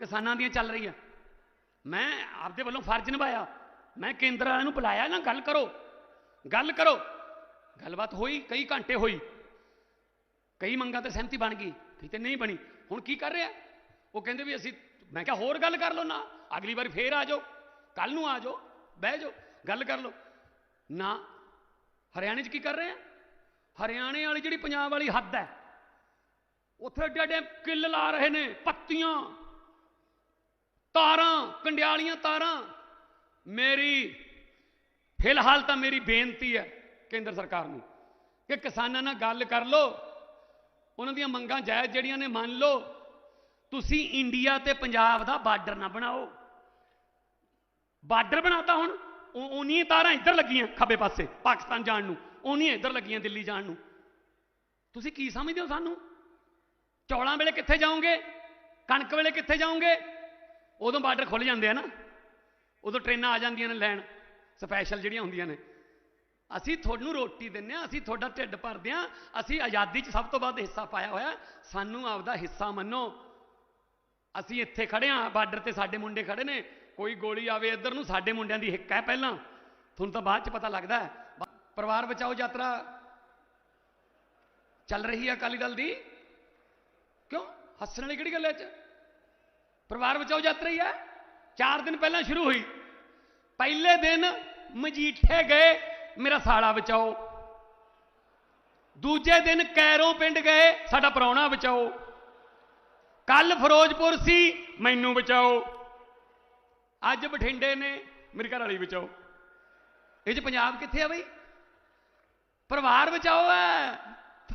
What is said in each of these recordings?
ਕਿਸਾਨਾਂ ਦੀਆਂ ਚੱਲ ਰਹੀਆਂ। ਮੈਂ ਆਪਦੇ ਵੱਲੋਂ ਫਰਜ਼ ਨਿਭਾਇਆ। ਮੈਂ ਕੇਂਦਰ ਵਾਲਿਆਂ ਨੂੰ ਬੁਲਾਇਆ ਨਾ ਗੱਲ ਕਰੋ ਗੱਲ ਕਰੋ। ਗੱਲਬਾਤ ਹੋਈ, ਕਈ ਘੰਟੇ ਹੋਈ। ਕਈ ਮੰਗਾਂ ਤੇ ਸਹਿਮਤੀ ਬਣ ਗਈ ਕਿਤੇ ਨਹੀਂ ਬਣੀ। ਹੁਣ ਕੀ ਕਰ ਰਿਹਾ? ਉਹ ਕਹਿੰਦੇ ਵੀ ਅਸੀਂ, ਮੈਂ ਕਿਹਾ ਹੋਰ ਗੱਲ ਕਰ ਲਓ ਨਾ, ਅਗਲੀ ਵਾਰ ਫੇਰ ਆ ਜਾਓ ਕੱਲ ਨੂੰ ਆ ਜਾਓ, ਬਹਿ ਜਾਓ, ਗੱਲ ਕਰ ਲਓ। ਨਾ, ਹਰਿਆਣੇ 'ਚ ਕੀ ਕਰ ਰਹੇ ਆ? ਹਰਿਆਣੇ ਵਾਲੀ ਜਿਹੜੀ ਪੰਜਾਬ ਵਾਲੀ ਹੱਦ ਹੈ, ਉੱਥੇ ਏਡੇ ਏਡੇ ਕਿੱਲ ਲਾ ਰਹੇ ਨੇ, ਪੱਤੀਆਂ। ਤਾਰਾਂ, ਕੰਡਿਆਲੀਆਂ ਤਾਰਾਂ। ਮੇਰੀ, ਫਿਲਹਾਲ ਤਾਂ ਮੇਰੀ ਬੇਨਤੀ ਹੈ ਕੇਂਦਰ ਸਰਕਾਰ ਨੂੰ ਕਿ ਕਿਸਾਨਾਂ ਨਾਲ ਗੱਲ ਕਰ ਲਓ। ਉਹਨਾਂ ਦੀਆਂ ਮੰਗਾਂ ਜਾਇਜ਼ ਜਿਹੜੀਆਂ ਨੇ ਮੰਨ ਲਓ। ਤੁਸੀਂ ਇੰਡੀਆ ਤੇ ਪੰਜਾਬ ਦਾ ਬਾਰਡਰ ਨਾ ਬਣਾਓ। ਬਾਰਡਰ ਬਣਾਤਾ ਹੁਣ ਉਹਨੀਆਂ ਤਾਰਾਂ ਇੱਧਰ ਲੱਗੀਆਂ ਖੱਬੇ ਪਾਸੇ, ਪਾਕਿਸਤਾਨ ਜਾਣ ਨੂੰ। ਉਹਨੀਆਂ ਇੱਧਰ ਲੱਗੀਆਂ ਦਿੱਲੀ ਜਾਣ ਨੂੰ। ਤੁਸੀਂ ਕੀ ਸਮਝਦੇ ਹੋ ਸਾਨੂੰ? ਚੌਲਾਂ ਵੇਲੇ ਕਿੱਥੇ ਜਾਓਗੇ? ਕਣਕ ਵੇਲੇ ਕਿੱਥੇ ਜਾਓਗੇ? ਉਦੋਂ ਬਾਰਡਰ ਖੁੱਲ ਜਾਂਦੇ ਆ ਨਾ, ਉਦੋਂ ਟ੍ਰੇਨਾਂ ਆ ਜਾਂਦੀਆਂ ਨੇ ਲੈਣ, ਸਪੈਸ਼ਲ ਜਿਹੜੀਆਂ ਹੁੰਦੀਆਂ ਨੇ। ਅਸੀਂ ਤੁਹਾਨੂੰ ਰੋਟੀ ਦਿੰਨੇ ਆ ਅਸੀਂ ਤੁਹਾਡਾ ਢਿੱਡ ਭਰਦੇ ਆ ਅਸੀਂ ਆਜ਼ਾਦੀ 'ਚ ਸਭ ਤੋਂ ਵੱਧ ਹਿੱਸਾ ਪਾਇਆ ਹੋਇਆ, ਸਾਨੂੰ ਆਪਦਾ ਹਿੱਸਾ ਮੰਨੋ। ਅਸੀਂ ਇੱਥੇ ਖੜੇ ਆ ਬਾਰਡਰ ਤੇ ਸਾਡੇ ਮੁੰਡੇ ਖੜੇ ਨੇ, ਕੋਈ ਗੋਲੀ ਆਵੇ ਇੱਧਰ ਨੂੰ, ਸਾਡੇ ਮੁੰਡਿਆਂ ਦੀ ਹਿੱਕ ਹੈ ਪਹਿਲਾਂ। ਤੁਹਾਨੂੰ ਤਾਂ ਬਾਅਦ 'ਚ ਪਤਾ ਲੱਗਦਾ ਪਰਿਵਾਰ ਬਚਾਓ ਯਾਤਰਾ। ਚੱਲ ਰਹੀ ਹੈ ਅਕਾਲੀ ਦਲ ਦੀ। ਕਿਉਂ? ਹੱਸਣ ਵਾਲੀ ਕਿਹੜੀ ਗੱਲ ਹੈ 'ਚ? ਪਰਿਵਾਰ ਬਚਾਓ ਯਾਤਰਾ ਹੀ ਹੈ। 4 ਦਿਨ ਪਹਿਲਾਂ ਸ਼ੁਰੂ ਹੋਈ। ਪਹਿਲੇ ਦਿਨ ਮਜੀਠੇ ਗਏ, ਮੇਰਾ ਸਾਲਾ ਬਚਾਓ। ਦੂਜੇ ਦਿਨ ਕੈਰੋਂ ਪਿੰਡ ਗਏ, ਸਾਡਾ ਪ੍ਰਾਹੁਣਾ ਬਚਾਓ। ਕੱਲ ਫਿਰੋਜ਼ਪੁਰ ਸੀ, ਮੈਨੂੰ ਬਚਾਓ। ਅੱਜ ਬਠਿੰਡੇ ਨੇ, ਮੇਰੇ ਘਰ ਵਾਲੀ ਬਚਾਓ। ਇਹ ਚ ਪੰਜਾਬ ਕਿੱਥੇ ਆ ਬਈ? ਪਰਿਵਾਰ ਬਚਾਓ ਹੈ।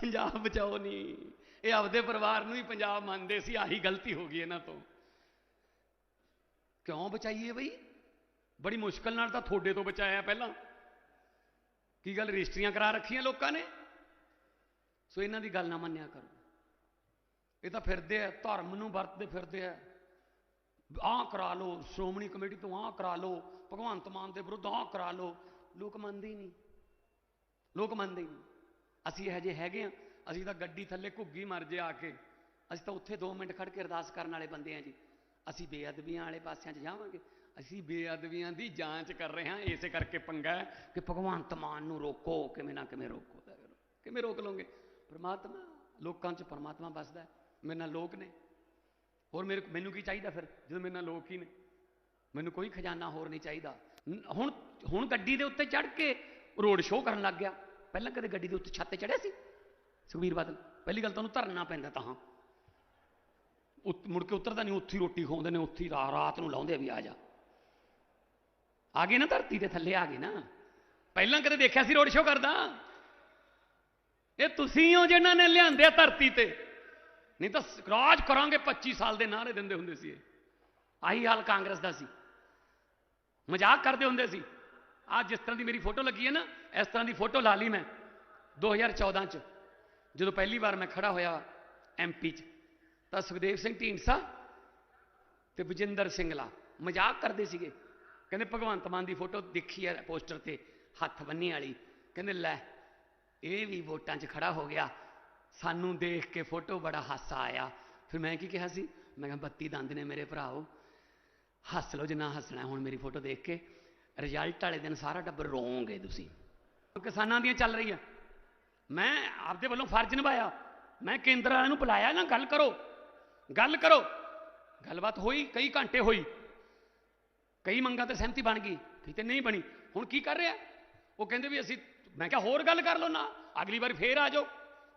ਪੰਜਾਬ ਬਚਾਓ ਨਹੀਂ। ਇਹ ਆਪਦੇ ਪਰਿਵਾਰ ਨੂੰ ਹੀ ਪੰਜਾਬ ਮੰਨਦੇ ਸੀ, ਆਹੀ ਗਲਤੀ ਹੋ ਗਈ ਇਹਨਾਂ ਤੋਂ। ਕਿਉਂ ਬਚਾਈਏ ਬਈ? ਬੜੀ ਮੁਸ਼ਕਲ ਨਾਲ ਤਾਂ ਤੁਹਾਡੇ ਤੋਂ ਬਚਾਇਆ ਪਹਿਲਾਂ। ਕੀ ਗੱਲ ਰਜਿਸਟਰੀਆਂ ਕਰਾ ਰੱਖੀਆਂ ਲੋਕਾਂ ਨੇ? ਸੋ ਇਹਨਾਂ ਦੀ ਗੱਲ ਨਾ ਮੰਨਿਆ ਕਰੋ। ਇਹ ਤਾਂ ਫਿਰਦੇ ਆ, ਧਰਮ ਨੂੰ ਵਰਤਦੇ ਫਿਰਦੇ ਆ। ਆਹ ਕਰਾ ਲਓ, ਸ਼੍ਰੋਮਣੀ ਕਮੇਟੀ ਤੋਂ ਆਹ ਕਰਾ ਲਓ, ਭਗਵੰਤ ਮਾਨ ਦੇ ਵਿਰੁੱਧ ਆਹ ਕਰਾ ਲਓ। ਲੋਕ ਮੰਨਦੇ ਹੀ ਨਹੀਂ। ਲੋਕ ਮੰਨਦੇ ਹੀ ਨਹੀਂ। ਅਸੀਂ ਇਹ ਜਿਹੇ ਹੈਗੇ ਆ, ਅਸੀਂ ਤਾਂ ਗੱਡੀ ਥੱਲੇ ਘੁੱਗੀ ਮਰ ਜੇ ਆ ਕੇ। ਅਸੀਂ ਤਾਂ ਉੱਥੇ 2 ਮਿੰਟ ਖੜ ਕੇ ਅਰਦਾਸ ਕਰਨ ਵਾਲੇ ਬੰਦੇ ਆ ਜੀ। ਅਸੀਂ ਬੇਅਦਬੀਆਂ ਵਾਲੇ ਪਾਸਿਆਂ 'ਚ ਜਾਵਾਂਗੇ। ਅਸੀਂ ਬੇਅਦਬੀਆਂ ਦੀ ਜਾਂਚ ਕਰ ਰਹੇ ਹਾਂ, ਇਸੇ ਕਰਕੇ ਪੰਗਾ ਕਿ ਭਗਵੰਤ ਮਾਨ ਨੂੰ ਰੋਕੋ, ਕਿਵੇਂ ਨਾ ਕਿਵੇਂ ਰੋਕੋ ਕਿਵੇਂ ਰੋਕ ਲਓਗੇ? ਪਰਮਾਤਮਾ, ਲੋਕਾਂ 'ਚ ਪਰਮਾਤਮਾ ਵੱਸਦਾ ਮੇਰੇ ਨਾਲ ਲੋਕ ਨੇ। ਹੋਰ ਮੇਰੇ ਮੈਨੂੰ ਕੀ ਚਾਹੀਦਾ ਫਿਰ, ਜਦੋਂ ਮੇਰੇ ਨਾਲ ਲੋਕ ਹੀ ਨੇ? ਮੈਨੂੰ ਕੋਈ ਖਜ਼ਾਨਾ ਹੋਰ ਨਹੀਂ ਚਾਹੀਦਾ। ਹੁਣ ਹੁਣ ਗੱਡੀ ਦੇ ਉੱਤੇ ਚੜ ਕੇ ਰੋਡ ਸ਼ੋਅ ਕਰਨ ਲੱਗ ਗਿਆ। ਪਹਿਲਾਂ ਕਦੇ ਗੱਡੀ ਦੇ ਉੱਤੇ ਛੱਤ ਤੇ ਚੜਿਆ ਸੀ? ਸੁਖਬੀਰ ਬਾਦਲ, ਪਹਿਲੀ ਗੱਲ ਤੁਹਾਨੂੰ ਧਰਨਾ ਪੈਂਦਾ ਤਾਂ ਮੁੜ ਕੇ ਉਤਰਦਾ ਨਹੀਂ, ਉੱਥੇ ਰੋਟੀ ਖਾਉਂਦੇ ਨੇ, ਉੱਥੇ ਰਾਤ ਨੂੰ ਲਾਉਂਦੇ ਵੀ ਆ ਜਾ। ਆ ਗਏ ਨਾ ਧਰਤੀ ਦੇ ਥੱਲੇ, ਆ ਗਏ ਨਾ। ਪਹਿਲਾਂ ਕਦੇ ਦੇਖਿਆ ਸੀ ਰੋਡ ਸ਼ੋਅ ਕਰਦਾ? ਇਹ ਤੁਸੀਂ ਹੋ ਜਿਨ੍ਹਾਂ ਨੇ ਲਿਆਂਦੇ ਧਰਤੀ ਤੇ। ਨਹੀਂ ਤਾਂ ਰਾਜ ਕਰਾਂਗੇ 25 ਸਾਲ ਦੇ ਨਾਰੇ ਦਿੰਦੇ ਹੁੰਦੇ ਸੀ ਇਹ। ਆਹੀ ਹਾਲ ਕਾਂਗਰਸ ਦਾ ਸੀ। ਮਜ਼ਾਕ ਕਰਦੇ ਹੁੰਦੇ ਸੀ। ਆ ਜਿਸ ਤਰ੍ਹਾਂ ਦੀ ਮੇਰੀ ਫੋਟੋ ਲੱਗੀ ਹੈ ਨਾ, ਇਸ ਤਰ੍ਹਾਂ ਦੀ ਫੋਟੋ ਲਾ ਲਈ ਮੈਂ 2014 ਚ। ਜਦੋਂ ਪਹਿਲੀ ਵਾਰ ਮੈਂ ਖੜਾ ਹੋਇਆ ਐਮਪੀ ਚ। ਤਾਂ ਸੁਖਦੇਵ ਸਿੰਘ ਢੀਂਡਸਾ ਤੇ ਵਿਜਿੰਦਰ ਸਿੰਘਲਾ ਮਜ਼ਾਕ ਕਰਦੇ ਸੀਗੇ। ਕਹਿੰਦੇ ਭਗਵੰਤ ਮਾਨ ਦੀ ਫੋਟੋ ਦੇਖੀ ਹੈ ਪੋਸਟਰ ਤੇ, ਹੱਥ ਬੰਨੀ ਵਾਲੀ। ਕਹਿੰਦੇ ਲੈ, ਇਹ ਵੀ ਵੋਟਾਂ 'ਚ ਖੜਾ ਹੋ ਗਿਆ। ਸਾਨੂੰ ਦੇਖ ਕੇ ਫੋਟੋ ਬੜਾ ਹਾਸਾ ਆਇਆ। ਫਿਰ ਮੈਂ ਕੀ ਕਿਹਾ ਸੀ? ਮੈਂ ਕਿਹਾ, ਬੱਤੀ ਦੰਦ ਨੇ ਮੇਰੇ ਭਰਾਓ। ਹੱਸ ਲਓ ਜਿੰਨਾ ਹੱਸਣਾ ਹੁਣ ਮੇਰੀ ਫੋਟੋ ਦੇਖ ਕੇ। ਰਿਜ਼ਲਟ ਵਾਲੇ ਦਿਨ ਸਾਰਾ ਟੱਬਰ ਰੋਵੋਗੇ ਤੁਸੀਂ। ਕਿਸਾਨਾਂ ਦੀਆਂ ਚੱਲ ਰਹੀ ਆ ਮੈਂ ਆਪਦੇ ਵੱਲੋਂ ਫਰਜ਼ ਨਿਭਾਇਆ। ਮੈਂ ਕੇਂਦਰ ਵਾਲਿਆਂ ਨੂੰ ਬੁਲਾਇਆ, ਨਾ ਗੱਲ ਕਰੋ। ਗੱਲ ਕਰੋ। ਗੱਲਬਾਤ ਹੋਈ, ਕਈ ਘੰਟੇ ਹੋਈ। ਕਈ ਮੰਗਾਂ ਤੇ ਸਹਿਮਤੀ ਬਣ ਗਈ ਕਿਤੇ ਨਹੀਂ ਬਣੀ। ਹੁਣ ਕੀ ਕਰ ਰਿਹਾ? ਉਹ ਕਹਿੰਦੇ ਵੀ ਅਸੀਂ, ਮੈਂ ਕਿਹਾ ਹੋਰ ਗੱਲ ਕਰ ਲਓ ਨਾ, ਅਗਲੀ ਵਾਰ ਫੇਰ ਆ ਜਾਓ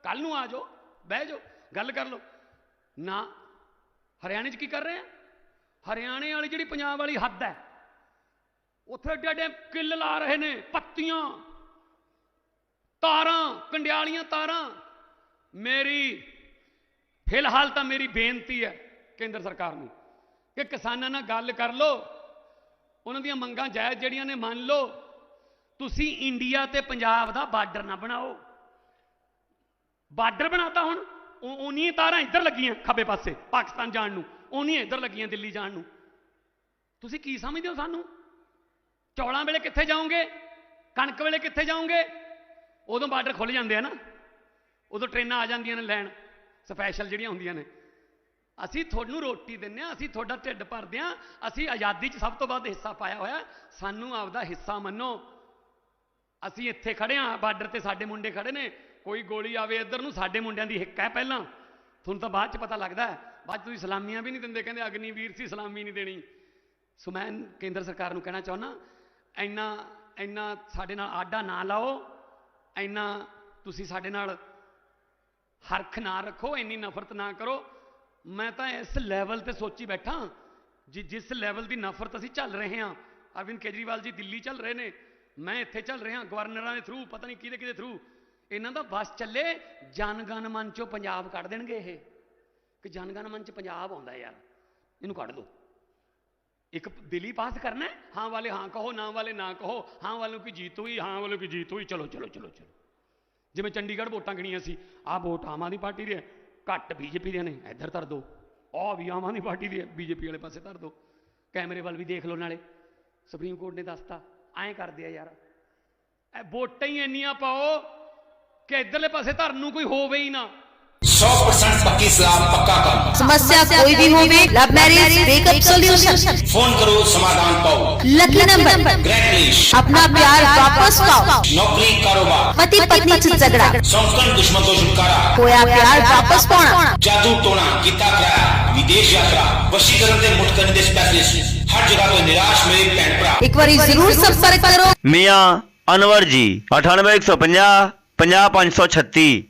ਕੱਲ ਨੂੰ ਆ ਜਾਓ, ਬਹਿ ਜਾਓ, ਗੱਲ ਕਰ ਲਓ। ਨਾ, ਹਰਿਆਣੇ 'ਚ ਕੀ ਕਰ ਰਹੇ ਆ? ਹਰਿਆਣੇ ਵਾਲੀ ਜਿਹੜੀ ਪੰਜਾਬ ਵਾਲੀ ਹੱਦ ਹੈ, ਉੱਥੇ ਏਡੇ ਏਡੇ ਕਿੱਲ ਲਾ ਰਹੇ ਨੇ, ਪੱਤੀਆਂ, ਤਾਰਾਂ, ਕੰਡਿਆਲੀਆਂ ਤਾਰਾਂ। ਮੇਰੀ ਫਿਲਹਾਲ ਤਾਂ ਮੇਰੀ ਬੇਨਤੀ ਹੈ ਕੇਂਦਰ ਸਰਕਾਰ ਨੂੰ ਕਿ ਕਿਸਾਨਾਂ ਨਾਲ ਗੱਲ ਕਰ ਲਓ। ਉਹਨਾਂ ਦੀਆਂ ਮੰਗਾਂ ਜਾਇਜ਼ ਜਿਹੜੀਆਂ ਨੇ ਮੰਨ ਲਓ। ਤੁਸੀਂ ਇੰਡੀਆ ਤੇ ਪੰਜਾਬ ਦਾ ਬਾਰਡਰ ਨਾ ਬਣਾਓ। ਬਾਰਡਰ ਬਣਾਤਾ ਹੁਣ ਉਹਨੀਆਂ ਤਾਰਾਂ ਇੱਧਰ ਲੱਗੀਆਂ ਖੱਬੇ ਪਾਸੇ, ਪਾਕਿਸਤਾਨ ਜਾਣ ਨੂੰ। ਉਹਨੀਆਂ ਇੱਧਰ ਲੱਗੀਆਂ ਦਿੱਲੀ ਜਾਣ ਨੂੰ। ਤੁਸੀਂ ਕੀ ਸਮਝਦੇ ਹੋ ਸਾਨੂੰ? ਚੌਲਾਂ ਵੇਲੇ ਕਿੱਥੇ ਜਾਓਗੇ? ਕਣਕ ਵੇਲੇ ਕਿੱਥੇ ਜਾਓਗੇ? ਉਦੋਂ ਬਾਰਡਰ ਖੁੱਲ ਜਾਂਦੇ ਆ ਨਾ। ਉਦੋਂ ਟ੍ਰੇਨਾਂ ਆ ਜਾਂਦੀਆਂ ਨੇ ਲੈਣ। ਸਪੈਸ਼ਲ ਜਿਹੜੀਆਂ ਹੁੰਦੀਆਂ ਨੇ। ਅਸੀਂ ਤੁਹਾਨੂੰ ਰੋਟੀ ਦਿੰਨੇ ਆ ਅਸੀਂ ਤੁਹਾਡਾ ਢਿੱਡ ਭਰਦੇ ਆ ਅਸੀਂ ਆਜ਼ਾਦੀ 'ਚ ਸਭ ਤੋਂ ਵੱਧ ਹਿੱਸਾ ਪਾਇਆ ਹੋਇਆ, ਸਾਨੂੰ ਆਪਦਾ ਹਿੱਸਾ ਮੰਨੋ। ਅਸੀਂ ਇੱਥੇ ਖੜੇ ਆ ਬਾਰਡਰ ਤੇ ਸਾਡੇ ਮੁੰਡੇ ਖੜੇ ਨੇ, ਕੋਈ ਗੋਲੀ ਆਵੇ ਇੱਧਰ ਨੂੰ, ਸਾਡੇ ਮੁੰਡਿਆਂ ਦੀ ਹਿੱਕ ਹੈ ਪਹਿਲਾਂ। ਤੁਹਾਨੂੰ ਤਾਂ ਬਾਅਦ 'ਚ ਪਤਾ ਲੱਗਦਾ ਬਾਅਦ 'ਚ ਤੁਸੀਂ ਸਲਾਮੀਆਂ ਵੀ ਨਹੀਂ ਦਿੰਦੇ, ਕਹਿੰਦੇ ਅਗਨੀਵੀਰ ਸੀ, ਸਲਾਮੀ ਨਹੀਂ ਦੇਣੀ। ਸੋ ਮੈਂ ਕੇਂਦਰ ਸਰਕਾਰ ਨੂੰ ਕਹਿਣਾ ਚਾਹੁੰਦਾ, ਇੰਨਾ ਇੰਨਾ ਸਾਡੇ ਨਾਲ ਆਡਾ ਨਾ ਲਾਓ, ਇੰਨਾ ਤੁਸੀਂ ਸਾਡੇ ਨਾਲ ਹਰਖ ਨਾ ਰੱਖੋ, ਇੰਨੀ ਨਫ਼ਰਤ ਨਾ ਕਰੋ। ਮੈਂ ਤਾਂ ਇਸ ਲੈਵਲ ਤੇ ਸੋਚੀ ਬੈਠਾ ਜਿ, ਜਿਸ ਲੈਵਲ ਦੀ ਨਫ਼ਰਤ ਅਸੀਂ ਚੱਲ ਰਹੇ ਹਾਂ। ਅਰਵਿੰਦ ਕੇਜਰੀਵਾਲ ਜੀ ਦਿੱਲੀ ਚੱਲ ਰਹੇ ਨੇ, ਮੈਂ ਇੱਥੇ ਚੱਲ ਰਿਹਾ ਗਵਰਨਰਾਂ ਦੇ ਥਰੂ ਪਤਾ ਨਹੀਂ ਕਿਹਦੇ ਕਿਹਦੇ ਥਰੂ ਇਹਨਾਂ ਦਾ ਬਸ ਚੱਲੇ ਜਨਗਣ ਮਨ ਚੋਂ ਪੰਜਾਬ ਕੱਢ ਦੇਣਗੇ ਇਹ। ਕਿ ਜਨਗਣ ਮਨ ਚ ਪੰਜਾਬ ਆਉਂਦਾ ਯਾਰ, ਇਹਨੂੰ ਕੱਢ ਦਿਓ ਇੱਕ ਦਿੱਲੀ ਪਾਸ ਕਰਨਾ ਹਾਂ ਵਾਲੇ ਹਾਂ ਕਹੋ, ਨਾ ਵਾਲੇ ਨਾ ਕਹੋ, ਹਾਂ ਵਾਲੋਂ ਕੀ ਜੀਤ ਹੋਈ, ਹਾਂ ਵਾਲੋਂ ਕੀ ਜੀਤ ਹੋਈ, ਚਲੋ ਚਲੋ ਚਲੋ ਚਲੋ। ਜਿਵੇਂ ਚੰਡੀਗੜ੍ਹ ਵੋਟਾਂ ਗਿਣੀਆਂ ਸੀ ਆਹ ਵੋਟ ਆਮ ਆਦਮੀ ਪਾਰਟੀ ਦੇ ਹੈ, ਘੱਟ ਬੀਜੇਪੀ ਦੇ ਨੇ ਇੱਧਰ ਧਰ ਦੋ। ਆਹ ਵੀ ਆਮ ਆਦਮੀ ਪਾਰਟੀ ਦੀ ਹੈ ਬੀਜੇਪੀ ਵਾਲੇ ਪਾਸੇ ਧਰ ਦੋ। ਕੈਮਰੇ ਵੱਲ ਵੀ ਦੇਖ ਲਓ ਨਾਲੇ ਸੁਪਰੀਮ ਕੋਰਟ ਨੇ ਦੱਸਤਾ ਐਂ ਕਰਦੇ ਆ ਯਾਰ। ਇਹ ਵੋਟਾਂ ਹੀ ਇੰਨੀਆਂ ਪਾਓ ਕਿ ਇੱਧਰਲੇ ਪਾਸੇ ਧਰਨ ਨੂੰ ਕੋਈ ਹੋਵੇ ਹੀ ਨਾ। सौ परसेंट पक्की सलाह पक्का काम समस्या कोई भी होवे love marriage breakup solution phone करो समाधान पाओ। लकी नंबर ग्रैंडलिश अपना प्यार वापस पाओ। नौकरी कारोबार। पति पत्नी से झगड़ा। संस्करण दुश्मन को छुटकारा। कोया प्यार वापस पाना। जादू टोना किता किराया विदेश यात्रा वशीकरण के मुठ करने स्पेशलिस्ट हर जगह कोई निराश मेरे भैन भरा एक बार ज़रूर संपर्क करो। मियाँ अनवर जी अठानवे एक सौ पंजा पंजा पाँच सौ छत्तीस।